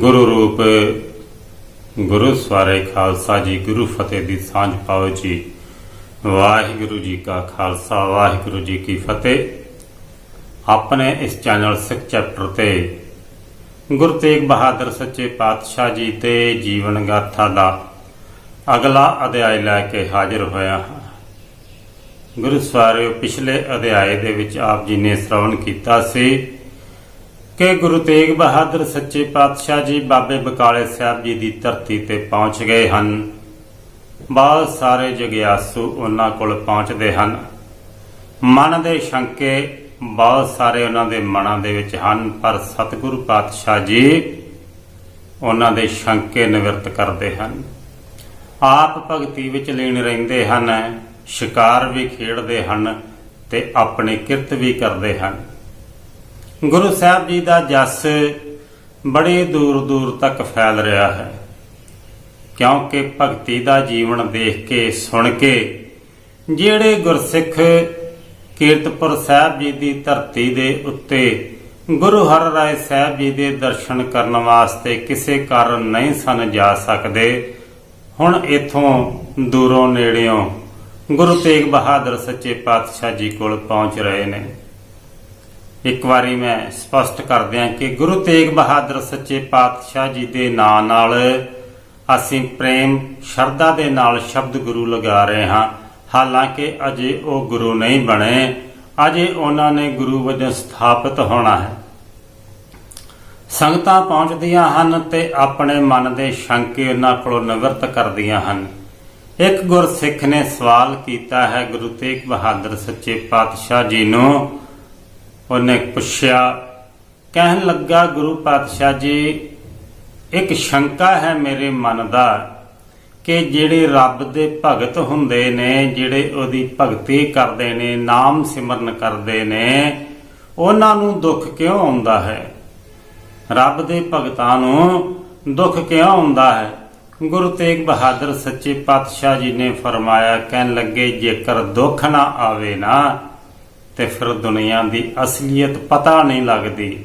ਗੁਰੂ ਰੂਪ, ਗੁਰੂ ਸਵਾਰੇ ਖਾਲਸਾ ਜੀ, ਗੁਰੂ ਫਤਿਹ ਦੀ ਸਾਂਝ ਪਾਓ ਜੀ। ਵਾਹਿਗੁਰੂ ਜੀ ਕਾ ਖਾਲਸਾ, ਵਾਹਿਗੁਰੂ ਜੀ ਕੀ ਫਤਿਹ। ਆਪਣੇ ਇਸ ਚੈਨਲ ਸਿੱਖ ਚੈਪਟਰ ਤੇ ਗੁਰੂ ਤੇਗ ਬਹਾਦਰ ਸੱਚੇ ਪਾਤਸ਼ਾਹ ਜੀ ਤੇ ਜੀਵਨ ਗਾਥਾ ਦਾ ਅਗਲਾ ਅਧਿਆਇ ਲੈ ਕੇ ਹਾਜ਼ਰ ਹੋਇਆ ਹਾਂ। ਗੁਰੂ ਸਵਾਰਿਓ, ਪਿਛਲੇ ਅਧਿਆਏ ਦੇ ਵਿੱਚ ਆਪ ਜੀ ਨੇ ਸ਼੍ਰਵਣ ਕੀਤਾ ਸੀ ਕਿ ਗੁਰੂ ਤੇਗ ਬਹਾਦਰ ਸੱਚੇ ਪਾਤਸ਼ਾਹ ਜੀ ਬਾਬੇ ਬਕਾਲੇ ਸਾਹਿਬ ਜੀ ਦੀ ਧਰਤੀ ਤੇ ਪਹੁੰਚ ਗਏ ਹਨ। ਬਹੁਤ ਸਾਰੇ ਜਗਿਆਸੂ ਉਹਨਾਂ ਕੋਲ ਪਹੁੰਚਦੇ ਹਨ। ਮਨ ਦੇ ਸ਼ੰਕੇ ਬਹੁਤ ਸਾਰੇ ਉਹਨਾਂ ਦੇ ਮਨਾਂ ਦੇ ਵਿੱਚ ਹਨ, ਪਰ ਸਤਿਗੁਰੂ ਪਾਤਸ਼ਾਹ ਜੀ ਉਹਨਾਂ ਦੇ ਸ਼ੰਕੇ ਨਿਵਰਤ ਕਰਦੇ ਹਨ। ਆਪ ਭਗਤੀ ਵਿੱਚ ਲੀਨ ਰਹਿੰਦੇ ਹਨ, ਸ਼ਿਕਾਰ ਵੀ ਖੇਡਦੇ ਹਨ ਤੇ ਆਪਣੀ ਕਿਰਤ ਵੀ ਕਰਦੇ ਹਨ। ਗੁਰੂ ਸਾਹਿਬ ਜੀ ਦਾ ਜਸ ਬੜੇ ਦੂਰ ਦੂਰ ਤੱਕ ਫੈਲ ਰਿਹਾ ਹੈ। ਕਿਉਂਕਿ ਭਗਤੀ ਦਾ ਜੀਵਨ ਦੇਖ ਕੇ, ਸੁਣ ਕੇ ਜਿਹੜੇ ਗੁਰਸਿੱਖ ਕੀਰਤਪੁਰ ਸਾਹਿਬ ਜੀ ਦੀ ਧਰਤੀ ਦੇ ਉੱਤੇ ਗੁਰੂ ਹਰ ਰਾਏ ਸਾਹਿਬ ਜੀ ਦੇ ਦਰਸ਼ਨ ਕਰਨ ਵਾਸਤੇ ਕਿਸੇ ਕਾਰਨ ਨਹੀਂ ਸਨ ਜਾ ਸਕਦੇ, ਹੁਣ ਇਥੋਂ ਦੂਰੋਂ ਨੇੜਿਓਂ ਗੁਰੂ ਤੇਗ ਬਹਾਦਰ ਸੱਚੇ ਪਾਤਸ਼ਾਹ ਜੀ ਕੋਲ ਪਹੁੰਚ ਰਹੇ ਨੇ। ਇੱਕ ਵਾਰੀ ਮੈਂ ਸਪਸ਼ਟ ਕਰ ਦਿਆਂ ਕਿ ਗੁਰੂ ਤੇਗ ਬਹਾਦਰ ਸੱਚੇ ਪਾਤਸ਼ਾਹ ਜੀ ਦੇ ਨਾਂ ਨਾਲ ਅਸੀਂ ਪ੍ਰੇਮ, ਸ਼ਰਧਾ ਦੇ ਨਾਲ ਸ਼ਬਦ ਗੁਰੂ ਲਗਾ ਰਹੇ ਹਾਂ। ਹਾਲਾਂਕਿ ਅਜੇ ਉਹ ਗੁਰੂ ਨਹੀਂ ਬਣੇ, ਅਜੇ ਉਹਨਾਂ ਨੇ ਗੁਰੂ ਵਜੋਂ ਸਥਾਪਿਤ ਹੋਣਾ ਹੈ। ਸੰਗਤਾਂ ਪਹੁੰਚਦੀਆਂ ਹਨ ਤੇ ਆਪਣੇ ਮਨ ਦੇ ਸ਼ੰਕੇ ਉਹਨਾਂ ਕੋਲੋਂ ਨਿਵਰਤ ਕਰਦੀਆਂ ਹਨ। ਇੱਕ ਗੁਰਸਿੱਖ ਨੇ ਸਵਾਲ ਕੀਤਾ ਹੈ, ਗੁਰੂ ਤੇਗ ਬਹਾਦਰ ਸੱਚੇ ਪਾਤਸ਼ਾਹ ਜੀ ਨੂੰ ਉਹਨੇ ਪੁੱਛਿਆ, ਕਹਿਣ ਲੱਗਾ, ਗੁਰੂ ਪਾਤਸ਼ਾਹ ਜੀ, ਇੱਕ ਸ਼ੰਕਾ ਹੈ ਮੇਰੇ ਮਨ ਦਾ ਕਿ ਜਿਹੜੇ ਰੱਬ ਦੇ ਭਗਤ ਹੁੰਦੇ ਨੇ, ਜਿਹੜੇ ਉਹਦੀ ਭਗਤੀ ਕਰਦੇ ਨੇ, ਨਾਮ ਸਿਮਰਨ ਕਰਦੇ ਨੇ, ਉਹਨਾਂ ਨੂੰ ਦੁੱਖ ਕਿਉਂ ਆਉਂਦਾ ਹੈ? ਰੱਬ ਦੇ ਭਗਤਾਂ ਨੂੰ ਦੁੱਖ ਕਿਉਂ ਆਉਂਦਾ ਹੈ? ਗੁਰੂ ਤੇਗ ਬਹਾਦਰ ਸੱਚੇ ਪਾਤਸ਼ਾਹ ਜੀ ਨੇ ਫਰਮਾਇਆ, ਕਹਿਣ ਲੱਗੇ, ਜੇਕਰ ਦੁੱਖ ਨਾ ਆਵੇ ਨਾ ਤੇ ਫਿਰ ਦੁਨੀਆ ਦੀ ਅਸਲੀਅਤ ਪਤਾ ਨਹੀਂ ਲੱਗਦੀ।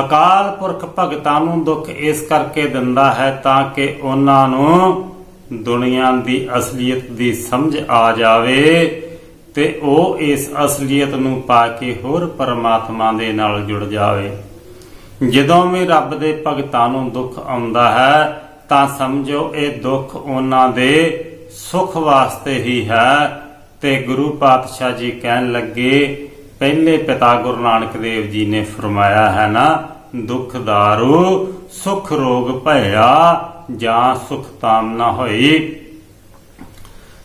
ਅਕਾਲ ਪੁਰਖ ਭਗਤਾਂ ਨੂੰ ਦੁੱਖ ਇਸ ਕਰਕੇ ਦਿੰਦਾ ਹੈ ਤਾਂ ਕਿ ਉਹਨਾਂ ਨੂੰ ਦੁਨੀਆ ਦੀ ਅਸਲੀਅਤ ਦੀ ਸਮਝ ਆ ਜਾਵੇ ਤੇ ਉਹ ਇਸ ਅਸਲੀਅਤ ਨੂੰ ਪਾ ਕੇ ਹੋਰ ਪਰਮਾਤਮਾ ਦੇ ਨਾਲ ਜੁੜ ਜਾਵੇ। ਜਦੋਂ ਵੀ ਰੱਬ ਦੇ ਭਗਤਾਂ ਨੂੰ ਦੁੱਖ ਆਉਂਦਾ ਹੈ, ਤਾਂ ਸਮਝੋ ਇਹ ਦੁੱਖ ਉਹਨਾਂ ਦੇ ਸੁਖ ਵਾਸਤੇ ਹੀ ਹੈ। ਤੇ ਗੁਰੂ ਪਾਤਸ਼ਾਹ ਜੀ ਕਹਿਣ ਲੱਗੇ, ਪਹਿਲੇ ਪਿਤਾ ਗੁਰੂ ਨਾਨਕ ਦੇਵ ਜੀ ਨੇ ਫਰਮਾਇਆ ਹੈ ਨਾ, ਦੁੱਖ ਦਾਰੂ, ਸੁਖ ਰੋਗ ਭਇਆ, ਜਾਂ ਸੁਖ ਤਾਮ ਹੋਈ।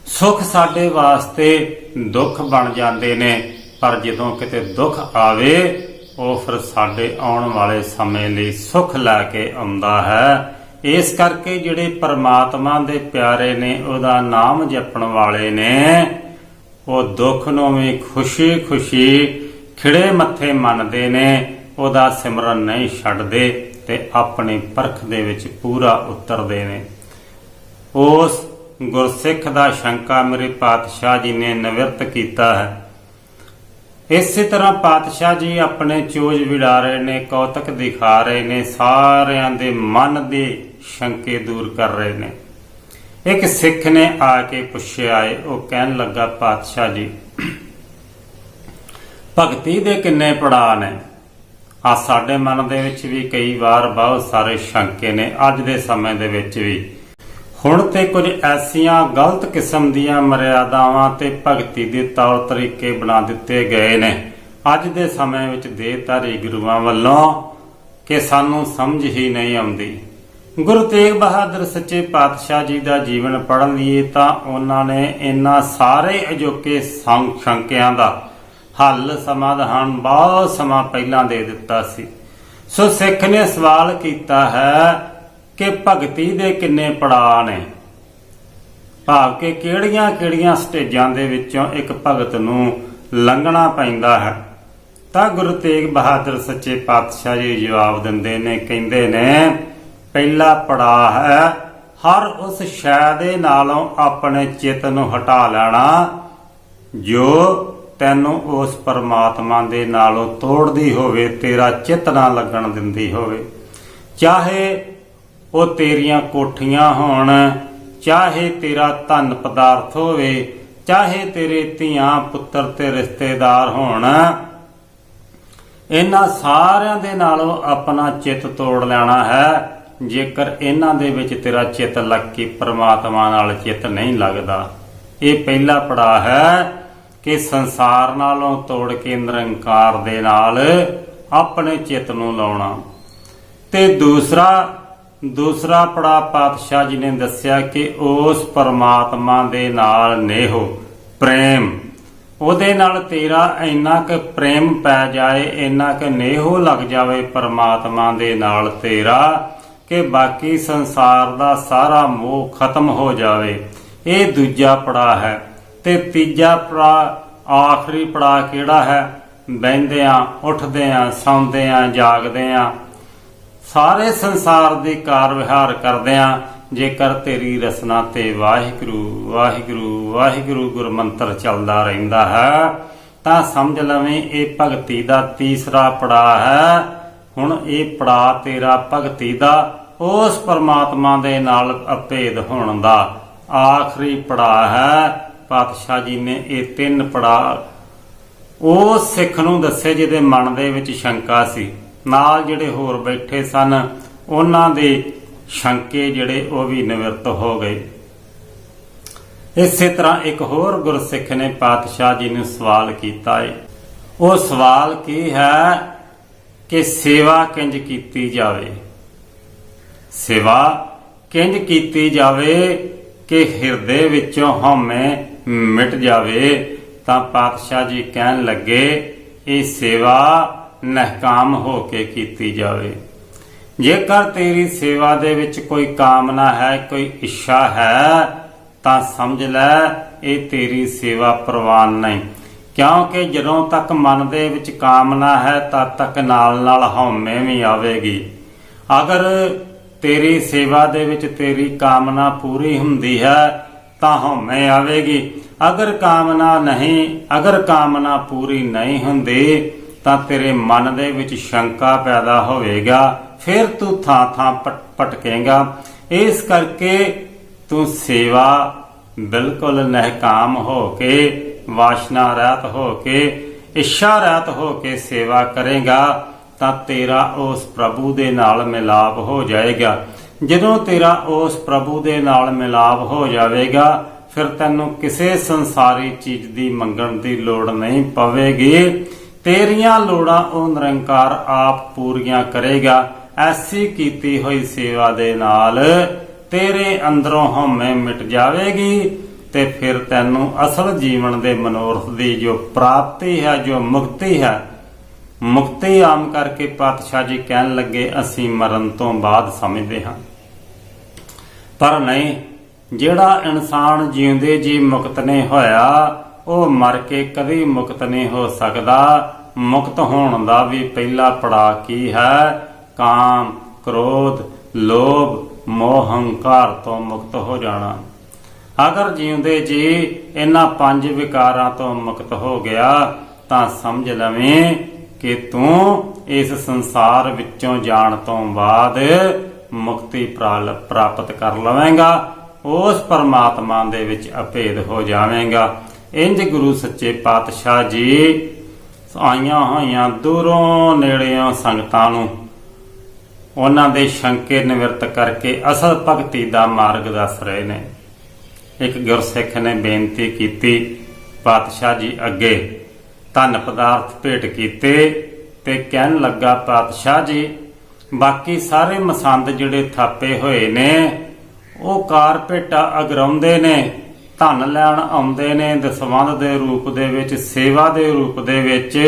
ਸੁਖ ਸਾਡੇ ਵਾਸਤੇ ਦੁੱਖ ਬਣ ਜਾਂਦੇ ਨੇ, ਪਰ ਜਦੋਂ ਕਿਤੇ ਦੁੱਖ ਆਵੇ, ਉਹ ਫਿਰ ਸਾਡੇ ਆਉਣ ਵਾਲੇ ਸਮੇਂ ਲਈ ਸੁਖ ਲੈ ਕੇ ਆਉਂਦਾ ਹੈ। ਇਸ ਕਰਕੇ ਜਿਹੜੇ ਪਰਮਾਤਮਾ ਦੇ ਪਿਆਰੇ ਨੇ, ਉਹਦਾ ਨਾਮ ਜਪਣ ਵਾਲੇ ਨੇ ਉਹ ਦੁੱਖ ਨੂੰ ਵੀ ਖੁਸ਼ੀ-ਖੁਸ਼ੀ ਖਿੜੇ ਮੱਥੇ ਮੰਨਦੇ ਨੇ, ਉਹਦਾ ਸਿਮਰਨ ਨਹੀਂ ਛੱਡਦੇ ਤੇ ਆਪਣੀ ਪਰਖ ਦੇ ਵਿੱਚ ਪੂਰਾ ਉਤਰਦੇ ਨੇ। ਉਸ ਗੁਰਸਿੱਖ ਦਾ ਸ਼ੰਕਾ ਮੇਰੇ ਪਾਤਸ਼ਾਹ ਜੀ ਨੇ ਨਿਵਰਤ ਕੀਤਾ ਹੈ। ਇਸੇ ਤਰ੍ਹਾਂ ਪਾਤਸ਼ਾਹ ਜੀ ਆਪਣੇ ਚੋਜ ਵਿੜਾ ਰਹੇ ਨੇ, ਕੌਤਕ ਦਿਖਾ ਰਹੇ ਨੇ, ਸਾਰਿਆਂ ਦੇ ਮਨ ਦੇ ਸ਼ੰਕੇ ਦੂਰ ਕਰ ਰਹੇ ਨੇ। ਇੱਕ ਸਿੱਖ ਨੇ ਆ ਕੇ ਪੁੱਛਿਆ ਏ, ਉਹ ਕਹਿਣ ਲੱਗਾ, ਪਾਤਸ਼ਾਹ ਜੀ, ਭਗਤੀ ਦੇ ਕਿੰਨੇ ਪੜਾਅ ਨੇ? ਆ ਸਾਡੇ ਮਨ ਦੇ ਵਿੱਚ ਵੀ ਕਈ ਵਾਰ ਬਹੁਤ ਸਾਰੇ ਸ਼ੰਕੇ ਨੇ, ਅੱਜ ਦੇ ਸਮੇਂ ਦੇ ਵਿੱਚ ਵੀ। ਹੁਣ ਤੇ ਕੁਝ ਐਸੀਆਂ ਗਲਤ ਕਿਸਮ ਦੀਆਂ ਮਰਿਆਦਾਵਾਂ ਤੇ ਭਗਤੀ ਦੇ ਤੌਰ ਤਰੀਕੇ ਬਣਾ ਦਿੱਤੇ ਗਏ ਨੇ। ਅੱਜ ਦੇ ਸਮੇਂ ਵਿੱਚ ਦੇਹਧਾਰੀ ਗੁਰੂਆਂ ਵੱਲੋਂ ਕਿ ਸਾਨੂੰ ਸਮਝ ਹੀ ਨਹੀਂ ਆਉਂਦੀ। ਗੁਰੂ ਤੇਗ ਬਹਾਦਰ ਸੱਚੇ ਪਾਤਸ਼ਾਹ ਜੀ ਦਾ ਜੀਵਨ ਪੜ੍ਹ ਲਈਏ ਤਾਂ ਉਹਨਾਂ ਨੇ ਇਹਨਾਂ ਸਾਰੇ ਅਜੋਕੇ ਸੰਗ ਸ਼ੰਕਿਆਂ ਦਾ ਹੱਲ ਸਮਾਧਾਨ ਬਹੁਤ ਸਮਾਂ ਪਹਿਲਾਂ ਦੇ ਦਿੱਤਾ ਸੀ। ਸੋ ਸਿੱਖ ਨੇ ਸਵਾਲ ਕੀਤਾ ਹੈ ਕਿ ਭਗਤੀ ਦੇ ਕਿੰਨੇ ਪੜਾਅ ਨੇ? ਭਾਵ ਕਿ ਕਿਹੜੀਆਂ-ਕਿਹੜੀਆਂ ਸਟੇਜਾਂ ਦੇ ਵਿੱਚੋਂ ਇੱਕ ਭਗਤ ਨੂੰ ਲੰਘਣਾ ਪੈਂਦਾ ਹੈ? ਤਾਂ ਗੁਰੂ ਤੇਗ ਬਹਾਦਰ ਸੱਚੇ ਪਾਤਸ਼ਾਹ ਜੀ ਜਵਾਬ ਦਿੰਦੇ ਨੇ, ਕਹਿੰਦੇ ਨੇ ਪਹਿਲਾ ਪੜਾਅ ਹੈ, ਹਰ ਉਸ ਸ਼ੈ ਦੇ ਨਾਲੋਂ ਆਪਣੇ ਚਿੱਤ ਨੂੰ ਹਟਾ ਲੈਣਾ, ਜੋ ਤੈਨੂੰ ਉਸ ਪਰਮਾਤਮਾ ਦੇ ਨਾਲੋਂ ਤੋੜਦੀ ਹੋਵੇ, ਤੇਰਾ ਚਿੱਤ ਨਾ ਲੱਗਣ ਦਿੰਦੀ ਹੋਵੇ। ਚਾਹੇ ਉਹ ਤੇਰੀਆਂ ਕੋਠੀਆਂ ਹੋਣ, ਚਾਹੇ ਤੇਰਾ ਧਨ ਪਦਾਰਥ ਹੋਵੇ, ਚਾਹੇ ਤੇਰੇ ਧੀਆਂ ਪੁੱਤਰ ਤੇ ਰਿਸ਼ਤੇਦਾਰ ਹੋਣ, ਇਹਨਾਂ ਸਾਰਿਆਂ ਦੇ ਨਾਲੋਂ ਆਪਣਾ ਚਿੱਤ ਤੋੜ ਲੈਣਾ ਹੈ। ਜੇਕਰ ਇਹਨਾਂ ਦੇ ਵਿੱਚ ਤੇਰਾ ਚਿੱਤ ਲੱਗ ਕੇ ਪ੍ਰਮਾਤਮਾ ਨਾਲ ਚਿੱਤ ਨਹੀਂ ਲੱਗਦਾ, ਇਹ ਪਹਿਲਾ ਪੜਾ ਹੈ ਕਿ ਸੰਸਾਰ ਨਾਲੋਂ ਤੋੜ ਕੇ ਨਿਰੰਕਾਰ ਦੇ ਨਾਲ ਆਪਣੇ ਚਿੱਤ ਨੂੰ ਲਾਉਣਾ। ਤੇ ਦੂਸਰਾ ਦੂਸਰਾ ਪੜਾ ਪਾਤਸ਼ਾਹ ਜੀ ਨੇ ਦੱਸਿਆ ਕਿ ਉਸ ਪਰਮਾਤਮਾ ਦੇ ਨਾਲ ਨੇਹੋ ਪ੍ਰੇਮ। ਉਹਦੇ ਨਾਲ ਤੇਰਾ ਇੰਨਾ ਕੁ ਪ੍ਰੇਮ ਪੈ ਜਾਏ, ਇੰਨਾ ਕੁ ਨੇਹੋ ਲੱਗ ਜਾਵੇ, ਪਰਮਾਤਮਾ ਦੇ ਨਾਲ ਤੇਰਾ ਕਿ ਬਾਕੀ ਸੰਸਾਰ ਦਾ ਸਾਰਾ ਮੋਹ ਖਤਮ ਹੋ ਜਾਵੇ। ਇਹ ਦੂਜਾ ਪੜਾ ਹੈ। ਤੇ ਤੀਜਾ ਪੜਾ ਆਖਰੀ ਪੜਾ ਕਿਹੜਾ ਹੈ? ਬਹਿੰਦਿਆਂ, ਉੱਠਦਿਆਂ, ਸੌਂਦਿਆਂ, ਜਾਗਦਿਆਂ। ਸਾਰੇ ਸੰਸਾਰ ਦੇ ਕਾਰ ਵਿਹਾਰ ਕਰਦਿਆਂ, ਜੇਕਰ ਤੇਰੀ ਰਸਨਾ ਤੇ ਵਾਹਿਗੁਰੂ ਵਾਹਿਗੁਰੂ ਵਾਹਿਗੁਰੂ ਗੁਰਮੰਤਰ ਚੱਲਦਾ ਰਹਿੰਦਾ ਹੈ, ਤਾਂ ਸਮਝ ਲਵੇਂ ਇਹ ਭਗਤੀ ਦਾ ਤੀਸਰਾ ਪੜਾਅ ਹੈ। ਹੁਣ ਇਹ ਪੜਾਅ ਤੇਰਾ ਭਗਤੀ ਦਾ ਉਸ ਪਰਮਾਤਮਾ ਦੇ ਨਾਲ ਅਭੇਦ ਹੋਣ ਦਾ ਆਖਰੀ ਪੜਾਅ ਹੈ। ਪਾਤਸ਼ਾਹ ਜੀ ਨੇ ਇਹ ਤਿੰਨ ਪੜਾਅ ਉਹ ਸਿੱਖ ਨੂੰ ਦੱਸੇ ਜਿਹਦੇ ਮਨ ਦੇ ਵਿੱਚ ਸ਼ੰਕਾ ਸੀ। ਨਾਲ ਜਿਹੜੇ ਹੋਰ ਬੈਠੇ ਸਨ, ਉਹਨਾਂ ਦੇ ਸ਼ੰਕੇ ਜਿਹੜੇ ਉਹ ਵੀ ਨਿਵਰਤ ਹੋ ਗਏ। ਇਸੇ ਤਰ੍ਹਾਂ ਇੱਕ ਹੋਰ ਗੁਰਸਿੱਖ ਨੇ ਪਾਤਸ਼ਾਹ ਜੀ ਨੂੰ ਸਵਾਲ ਕੀਤਾ ਏ। ਉਹ ਸਵਾਲ ਕੀ ਹੈ ਕਿ ਸੇਵਾ ਕਿੰਜ ਕੀਤੀ ਜਾਵੇ? ਸੇਵਾ ਕਿੰਜ ਕੀਤੀ ਜਾਵੇ ਕਿ ਹਿਰਦੇ ਵਿੱਚੋਂ ਹਉਮੈ ਮਿਟ ਜਾਵੇ, ਤਾਂ ਪਾਤਸ਼ਾਹ ਜੀ ਕਹਿਣ ਲੱਗੇ, ਇਹ ਸੇਵਾ ਨਹਕਾਮ ਹੋ ਕੇ ਕੀਤੀ ਜਾਵੇ। ਜੇਕਰ ਤੇਰੀ ਸੇਵਾ ਦੇ ਵਿੱਚ ਕੋਈ ਕਾਮਨਾ ਹੈ, ਕੋਈ ਇੱਛਾ ਹੈ, ਤਾਂ ਸਮਝ ਲੈ, ਇਹ ਤੇਰੀ ਸੇਵਾ ਪ੍ਰਵਾਨ ਨਹੀਂ। ਕਿਉਂਕਿ ਜਦੋਂ ਤੱਕ ਮਨ ਦੇ ਵਿੱਚ ਕਾਮਨਾ ਹੈ, ਤਦ ਤੱਕ ਨਾਲ ਨਾਲ ਹਉਮੈ ਵੀ ਆਵੇਗੀ। ਅਗਰ ਤੇਰੀ ਸੇਵਾ ਦੇ ਵਿੱਚ ਤੇਰੀ ਕਾਮਨਾ ਪੂਰੀ ਹੁੰਦੀ ਹੈ, ਤਾਂ ਹਉਮੈ ਆਵੇਗੀ। ਅਗਰ ਕਾਮਨਾ ਨਹੀਂ, ਅਗਰ ਕਾਮਨਾ ਪੂਰੀ ਨਹੀਂ ਹੁੰਦੀ, ਤਾਂ ਤੇਰੇ ਮਨ ਦੇ ਵਿੱਚ ਸ਼ੰਕਾ ਪੈਦਾ ਹੋਵੇਗਾ। ਫਿਰ ਤੂੰ ਥਾਂ ਥਾਂ ਪਟ- ਭਟਕੇਗਾ। ਇਸ ਕਰਕੇ ਤੂੰ ਸੇਵਾ ਬਿਲਕੁਲ ਨਹਿਕਾਮ ਹੋ ਕੇ, ਵਾਸ਼ਨਾ ਰਹਿਤ ਹੋ ਕੇ, ਇੱਛਾ ਰਹਿਤ ਹੋ ਕੇ ਸੇਵਾ ਕਰੇਗਾ। ਤਾਂ ਤੇਰਾ ਉਸ ਪ੍ਰਭੂ ਦੇ ਨਾਲ ਮਿਲਾਪ ਹੋ ਜਾਏਗਾ। ਜਦੋਂ ਤੇਰਾ ਉਸ ਪ੍ਰਭੂ ਦੇ ਨਾਲ ਮਿਲਾਪ ਹੋ ਜਾਵੇਗਾ, ਫਿਰ ਤੈਨੂੰ ਕਿਸੇ ਸੰਸਾਰੀ ਚੀਜ਼ ਦੀ ਮੰਗਣ ਦੀ ਲੋੜ ਨਹੀਂ ਪਵੇਗੀ। ਤੇਰੀਆਂ ਲੋੜਾਂ ਉਹ ਨਿਰੰਕਾਰ ਆਪ ਪੂਰੀਆਂ ਕਰੇਗਾ। ਐਸੀ ਕੀਤੀ ਹੋਈ ਸੇਵਾ ਦੇ ਨਾਲ ਤੇਰੇ ਅੰਦਰੋਂ ਹਉਮੈ ਮਿਟ ਜਾਵੇਗੀ ਤੇ ਫਿਰ ਤੈਨੂੰ ਅਸਲ ਜੀਵਨ ਦੇ ਮਨੋਰਥ ਦੀ ਜੋ ਪ੍ਰਾਪਤੀ ਹੈ, ਜੋ ਮੁਕਤੀ ਹੈ ਮੁਕਤੀ ਆਮ ਕਰਕੇ ਪਾਤਸ਼ਾਹ ਜੀ ਕਹਿਣ ਲੱਗੇ, ਅਸੀਂ ਮਰਨ ਤੋਂ ਬਾਅਦ ਸਮਝਦੇ ਹਾਂ। ਪਰ ਨਹੀਂ, ਜਿਹੜਾ ਇਨਸਾਨ ਜਿਉਂਦੇ ਜੀ ਮੁਕਤ ਨਹੀਂ ਹੋਇਆ, ਉਹ ਮਰ ਕੇ ਕਦੇ ਮੁਕਤ ਨਹੀਂ ਹੋ ਸਕਦਾ। ਮੁਕਤ ਹੋਣ ਦਾ ਵੀ ਪਹਿਲਾ ਪੜਾ ਕੀ ਹੈ? ਕਾਮ, ਕ੍ਰੋਧ, ਲੋਭ, ਮੋਹ, ਹੰਕਾਰ ਤੋਂ ਮੁਕਤ ਹੋ ਜਾਣਾ। ਅਗਰ ਜਿਉਂਦੇ ਜੀ ਇਹਨਾਂ ਪੰਜ ਵਿਕਾਰਾਂ ਤੋਂ ਮੁਕਤ ਹੋ ਗਿਆ, ਤਾਂ ਸਮਝ ਲਵੇਂ ਕਿ ਤੂੰ ਇਸ ਸੰਸਾਰ ਵਿੱਚੋਂ ਜਾਣ ਤੋਂ ਬਾਅਦ ਮੁਕਤੀ ਪ੍ਰਾਪਤ ਕਰ ਲਵੇਂਗਾ, ਉਸ ਪਰਮਾਤਮਾ ਦੇ ਵਿੱਚ ਅਭੇਦ ਹੋ ਜਾਵੇਂਗਾ। ਇੰਜ ਗੁਰੂ ਸੱਚੇ ਪਾਤਸ਼ਾਹ ਜੀ ਆਈਆਂ ਹੋਈਆਂ ਦੂਰੋਂ ਨੇੜਿਓਂ ਸੰਗਤਾਂ ਨੂੰ, ਉਹਨਾਂ ਦੇ ਸ਼ੰਕੇ ਨਿਵਰਤ ਕਰਕੇ ਅਸਲ ਭਗਤੀ ਦਾ ਮਾਰਗ ਦੱਸ ਰਹੇ ਨੇ। ਇੱਕ ਗੁਰਸਿੱਖ ਨੇ ਬੇਨਤੀ ਕੀਤੀ, ਪਾਤਸ਼ਾਹ ਜੀ ਅੱਗੇ ਧਨ ਪਦਾਰਥ ਭੇਟ ਕੀਤੇ ਤੇ ਕਹਿਣ ਲੱਗਾ ਪਾਤਸ਼ਾਹ ਜੀ, ਬਾਕੀ ਸਾਰੇ ਮਸੰਦ ਜਿਹੜੇ ਥਾਪੇ ਹੋਏ ਨੇ, ਉਹ ਕਾਰਪੇਟਾ ਅਗਰਾਉਂਦੇ ਨੇ, ਧਨ ਲੈਣ ਆਉਂਦੇ ਨੇ, ਦਸਵੰਧ ਦੇ ਰੂਪ ਦੇ ਵਿੱਚ, ਸੇਵਾ ਦੇ ਰੂਪ ਦੇ ਵਿੱਚ।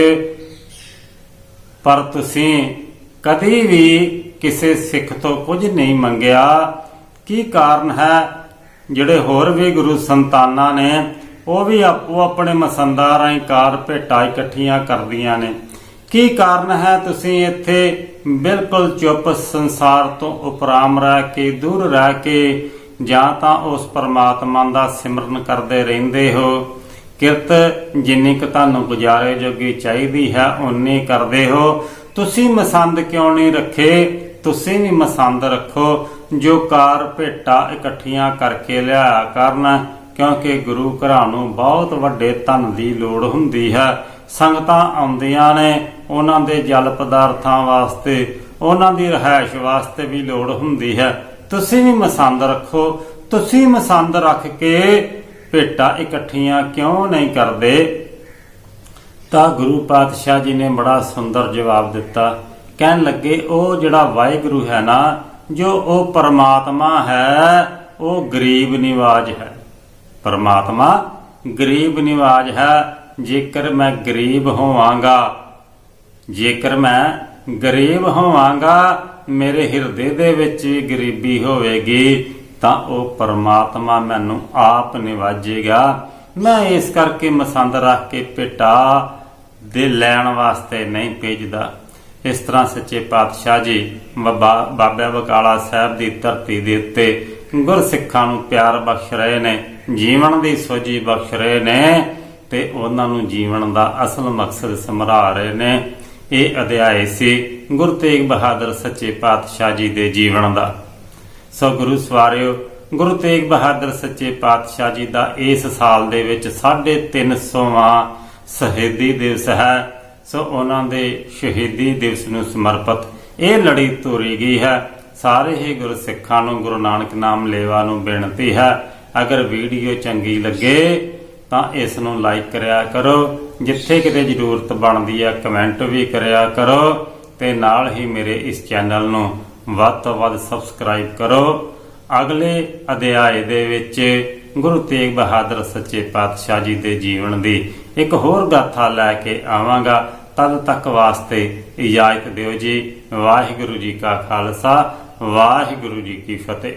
ਪਰ ਤੁਸੀਂ ਕਦੀ ਵੀ ਕਿਸੇ ਸਿੱਖ ਤੋਂ ਕੁਝ ਨਹੀਂ ਮੰਗਿਆ। ਕੀ ਕਾਰਨ ਹੈ? ਜਿਹੜੇ ਹੋਰ ਵੀ ਗੁਰੂ ਸੰਤਾਨਾਂ ਨੇ ਉਹ ਵੀ ਆਪੋ ਆਪਣੇ ਮਸੰਦਾਂ ਰਾਹੀਂ ਕਾਰ ਭੇਟਾਂ ਇਕੱਠੀਆਂ ਕਰਦੀਆਂ ਨੇ। ਕੀ ਕਾਰਨ ਹੈ ਤੁਸੀਂ ਇੱਥੇ ਬਿਲਕੁਲ ਚੁੱਪ ਸੰਸਾਰ ਤੋਂ ਉਪਰਾਮ ਰਹਿ ਕੇ, ਦੂਰ ਰਹਿ ਕੇ, ਜਾਂ ਤਾਂ ਉਸ ਪਰਮਾਤਮਾ ਦਾ ਸਿਮਰਨ ਕਰਦੇ ਰਹਿੰਦੇ ਹੋ? ਕਿਰਤ ਜਿੰਨੀ ਕੁ ਤੁਹਾਨੂੰ ਗੁਜ਼ਾਰੇ ਜੋਗੀ ਚਾਹੀਦੀ ਹੈ, ਓਨੀ ਕਰਦੇ ਹੋ। ਤੁਸੀਂ ਮਸੰਦ ਕਿਉਂ ਨਹੀਂ ਰੱਖੇ? ਤੁਸੀਂ ਵੀ ਮਸੰਦ ਰੱਖੋ। ਜੋ ਕਾਰ ਭੇਟਾ ਇਕੱਠੀਆਂ ਕਰਕੇ ਲਿਆ ਕਰਨ ਕਿਉਂਕਿ ਗੁਰੂ ਘਰਾਂ ਨੂੰ ਬਹੁਤ ਵੱਡੇ ਧਨ ਦੀ ਲੋੜ ਹੁੰਦੀ ਹੈ। ਸੰਗਤਾਂ ਆਉਂਦੀਆਂ ਨੇ, ਉਹਨਾਂ ਦੇ ਜਲ ਪਦਾਰਥਾਂ ਵਾਸਤੇ, ਉਹਨਾਂ ਦੀ ਰਹਿائش ਵਾਸਤੇ ਵੀ ਲੋੜ ਹੁੰਦੀ ਹੈ। ਤੁਸੀਂ ਵੀ ਮਸੰਦ ਰੱਖੋ। ਤੁਸੀਂ ਮਸੰਦ ਰੱਖ ਕੇ ਭੇਟਾ ਇਕੱਠੀਆਂ ਕਿਉਂ ਨਹੀਂ ਕਰਦੇ? ਤਾਂ ਗੁਰੂ ਪਾਤਸ਼ਾਹ ਜੀ ਨੇ ਬੜਾ ਸੁੰਦਰ ਜਵਾਬ ਦਿੱਤਾ। ਕਹਿਣ ਲੱਗੇ, ਉਹ ਜਿਹੜਾ ਵਾਹਿਗੁਰੂ ਹੈ ਨਾ, ਜੋ ਉਹ ਪਰਮਾਤਮਾ ਹੈ, ਉਹ ਗਰੀਬ ਨਿਵਾਜ ਹੈ। ਪਰਮਾਤਮਾ, ਗਰੀਬ ਨਿਵਾਜ ਹੈ, ਜੇਕਰ ਮੈਂ ਗਰੀਬ ਹੋਵਾਂਗਾ। ਜੇਕਰ ਮੈਂ ਗਰੀਬ ਹੋਵਾਂਗਾ, ਮੇਰੇ ਹਿਰਦੇ ਦੇ ਵਿੱਚ ਵੀ ਗਰੀਬੀ ਹੋਵੇਗੀ, ਤਾਂ ਉਹ ਪਰਮਾਤਮਾ ਮੈਨੂੰ ਆਪ ਨਿਵਾਜੇਗਾ। ਮੈਂ ਇਸ ਕਰਕੇ ਮਸੰਦ ਰੱਖ ਕੇ ਪਿਟਾ ਦੇ ਲੈਣ ਵਾਸਤੇ ਨਹੀਂ ਭੇਜਦਾ। ਇਸ ਤਰ੍ਹਾਂ ਸੱਚੇ ਪਾਤਸ਼ਾਹ ਜੀ, ਬਾਬਾ ਬਾਬਾ ਬਕਾਲਾ ਸਾਹਿਬ ਦੀ ਧਰਤੀ ਦੇ ਉੱਤੇ ਗੁਰਸਿੱਖਾਂ ਨੂੰ ਪਿਆਰ ਬਖਸ਼ ਰਹੇ ਨੇ। ਜੀਵਨ ਦੀ ਸੋਝੀ ਬਖਸ਼ ਰਹੇ ਨੇ ਤੇ ਉਹਨਾਂ ਨੂੰ ਜੀਵਨ ਦਾ ਅਸਲ ਮਕਸਦ ਸਮਰਾ ਰਹੇ ਨੇ। ਇਹ ਅਧਿਆਇ ਸੀ ਗੁਰੂ ਤੇਗ ਬਹਾਦਰ ਸੱਚੇ ਪਾਤਸ਼ਾਹ ਜੀ ਦੇ ਜੀਵਨ ਦਾ। ਸੋ ਗੁਰੂ ਸਵਾਰਿਓ, ਗੁਰੂ ਤੇਗ ਬਹਾਦਰ ਸੱਚੇ ਪਾਤਸ਼ਾਹ ਜੀ ਦਾ ਇਸ ਸਾਲ ਦੇ ਵਿੱਚ 350ਵਾਂ ਸ਼ਹੀਦੀ ਦਿਵਸ ਹੈ। ਸੋ ਉਹਨਾਂ ਦੇ ਸ਼ਹੀਦੀ ਦਿਵਸ ਨੂੰ ਸਮਰਪਿਤ ਇਹ ਲੜੀ ਤੋਰੀ ਗਈ ਹੈ। ਸਾਰੇ ਹੀ ਗੁਰਸਿੱਖਾਂ ਨੂੰ ਗੁਰੂ ਨਾਨਕ ਨਾਮ ਲੇਵਾ ਨੂੰ ਬੇਨਤੀ ਹੈ ਅਗਰ ਵੀਡੀਓ ਚੰਗੀ ਲੱਗੇ ਤਾਂ ਇਸ ਨੂੰ ਲਾਈਕ ਕਰਿਆ ਕਰੋ। ਜਿੱਥੇ ਕਿਤੇ ਜ਼ਰੂਰਤ ਬਣਦੀ ਹੈ ਕਮੈਂਟ ਵੀ ਕਰਿਆ ਕਰੋ ਤੇ ਨਾਲ ਹੀ ਮੇਰੇ ਇਸ ਚੈਨਲ ਨੂੰ ਵੱਧ ਤੋਂ ਵੱਧ ਸਬਸਕ੍ਰਾਈਬ ਕਰੋ। ਅਗਲੇ ਅਧਿਆਏ ਦੇ ਵਿੱਚ ਗੁਰੂ ਤੇਗ ਬਹਾਦਰ ਸੱਚੇ ਪਾਤਸ਼ਾਹ ਜੀ ਦੇ ਜੀਵਨ ਦੀ ਇੱਕ ਹੋਰ ਗਾਥਾ ਲੈ ਕੇ ਆਵਾਂਗਾ। ਤਦ ਤੱਕ ਵਾਸਤੇ ਇਜਾਜ਼ਤ ਦਿਓ ਜੀ। ਵਾਹਿਗੁਰੂ ਜੀ ਕਾ ਖਾਲਸਾ, ਵਾਹਿਗੁਰੂ ਜੀ ਕੀ ਫਤਿਹ।